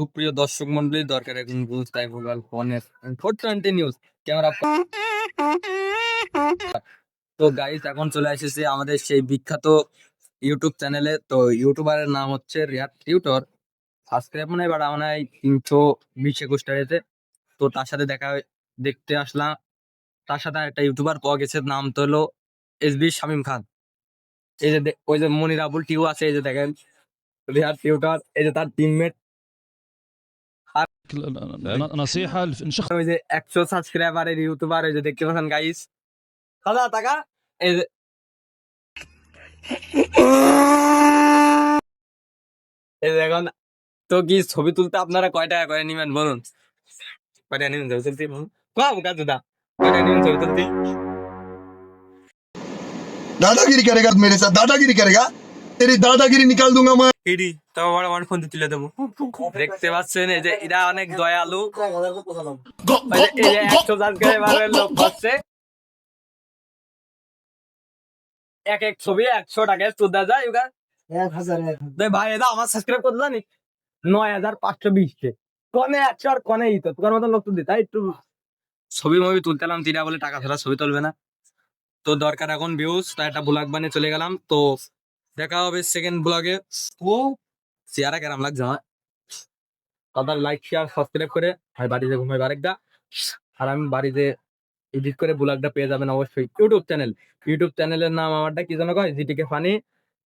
সুপ্রিয় দর্শক মন্ডলী, দরকার এখন নিউজ তাই ভোগাল ফোনের ফোর টোয়েন্টি নিউজ ক্যামেরা তো গাইস এখন চলে এসেছে আমাদের সেই বিখ্যাত ইউটিউব চ্যানেলে তো ইউটিউবারের নাম হচ্ছে রিয়াদ টিউটর। সাবস্ক্রাইব মনে বাড়া মনে তিনশো বিশ একুশটা এতে তো। তার সাথে দেখা দেখতে আসলাম। তার সাথে একটা ইউটিউবার পাওয়া গেছে, নাম তো হলো এস বি শামিম খান। এই যে ওই যে মনির আবুল টিউ আছে, এই যে দেখেন। রিয়াদ টিউটর, এই যে তার টিমমেট نصيحه لشخص ওই 100 সাবস্ক্রাইবার এই যে তো কি ছবি তুলতে আপনারা কয় টাকা করে নিবেন বলুন? কয় টাকা ছবি তুলতে? বলুন। দাদা? কয় টাকা ছবি তুলতে? দাদাগিরি করেগা মেরে সাথে দাদাগিরি করেগা? তেরি দাদাগিরি নিকাল দুঙ্গা মা এডি তো বড় আমার ফোন তুলে দেবো দেখতে পাচ্ছেন এই যে এরা অনেক দয়ালু এক এক ছবি একশো টাকা চোদ্দ ভাই আমার সাবস্ক্রাইব জানি নয় হাজার পাঁচশো বিশ কে। একশো আর তো লোক তো একটু ছবি বলে টাকা ছাড়া ছবি তুলবে না। তো দরকার এখন ভিউজ তাই একটা ব্লগ বানিয়ে চলে গেলাম। তো দেখা হবে সেকেন্ড ব্লগে ও চেয়ারা কেরাম লাগছে আমার তাদের লাইক শেয়ার সাবস্ক্রাইব করে। ভাই, বাড়িতে ঘুমাই আরেকটা। আর আমি বাড়িতে এডিট করে ব্লগটা পেয়ে যাবেন অবশ্যই। ইউটিউব চ্যানেল ইউটিউব চ্যানেলের নাম আমারটা কি যেন কয়? জিটিকে ফানি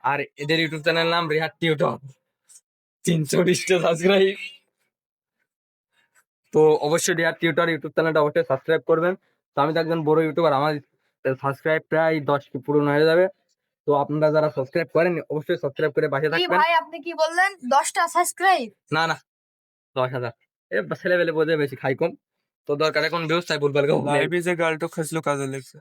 আর এদের ইউটিউব চ্যানেল নাম রিহাট টিউটর। তিনশো বিশটা সাবস্ক্রাইব তো অবশ্যই রিহাট টিউটর ইউটিউব চ্যানেলটা অবশ্যই সাবস্ক্রাইব করবেন। তো আমি তো একজন বড় ইউটিউবার আমার সাবস্ক্রাইব প্রায় দশ পূরণ হয়ে যাবে। তো আপনারা যারা সাবস্ক্রাইব করেন অবশ্যই সাবস্ক্রাইব করে পাশে থাকবেন ভাই আপনি কি বললেন দশটা সাবস্ক্রাইব না না দশ হাজার এ ছেলে বেলে বোঝে বেশি খাই কম তো দরকার এখন ব্যবসায় বলবার লাইভে যে গালটো লেখছে কাজে লেগছে